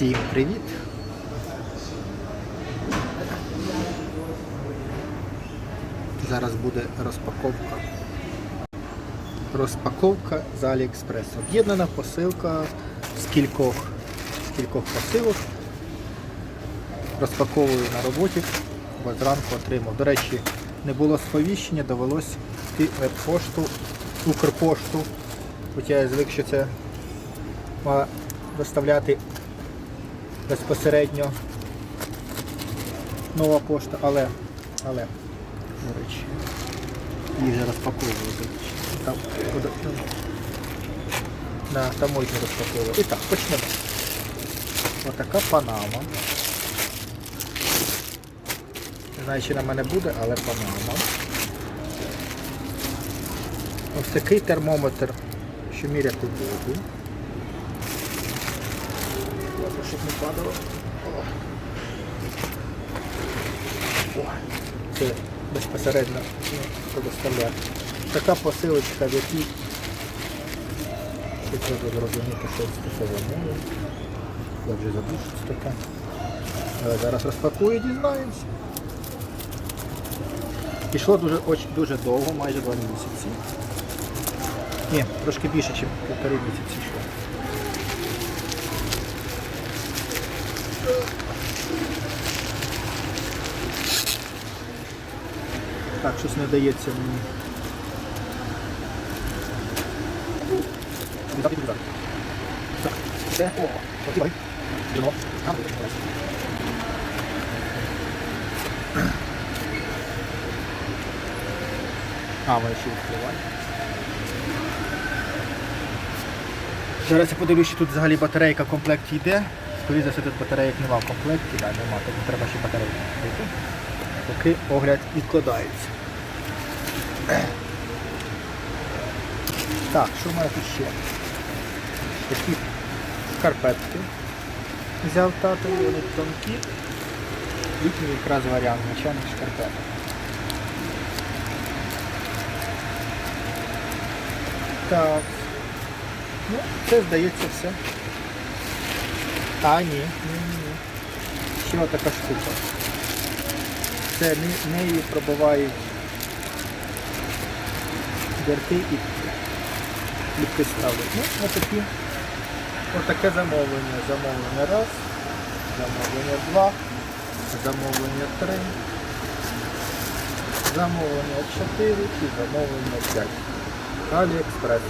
Всім привіт! Зараз буде розпаковка. Розпаковка з Аліекспрес. Об'єднана посилка з кількох, з кількох посилок. Розпаковую на роботі, бо зранку отримав. До речі, не було сповіщення, довелось йти в пошту, Укрпошту. Хоча я звик, що це доставляти безпосередньо нова пошта, але, але, до речі, її вже розпаковували. Там, на таможні розпаковували. І так, почнемо. Отака панама. Не знаю, чи на мене буде, але панама. Ось такий термометр, що міряти воду. Щоб не падало. О. Це безпосередньо ну, доставляє. Така посилочка, в якій треба зрозуміти, що замовлення. Я вже таке. Але зараз розпакую і дізнаємося. Пішло дуже, дуже довго, майже два місяці. Ні, трошки більше, ніж півтори місяці Так, щось не дається мені. Так. А, вони ще відкривають. Зараз я подивлюсь, що тут взагалі батарейка в комплекті йде. Скоріше за все тут батарейок нема в комплекті, да, нема, тому треба ще батарейку. Поки огляд відкладається. Так, що в мене тут ще? Такі шкарпетки. Взяв тато, вони тонкі. Літній якраз варіант звичайних шкарпеток. Так. Ну, це здається все. А, ні, ні, ні. Ще така штука. Не- нею пробивають дірки і ліпки ставлять. Ну, отакі. Отаке замовлення. Замовлення раз, замовлення два, замовлення три, замовлення чотири і замовлення п'ять. Аліекспрес.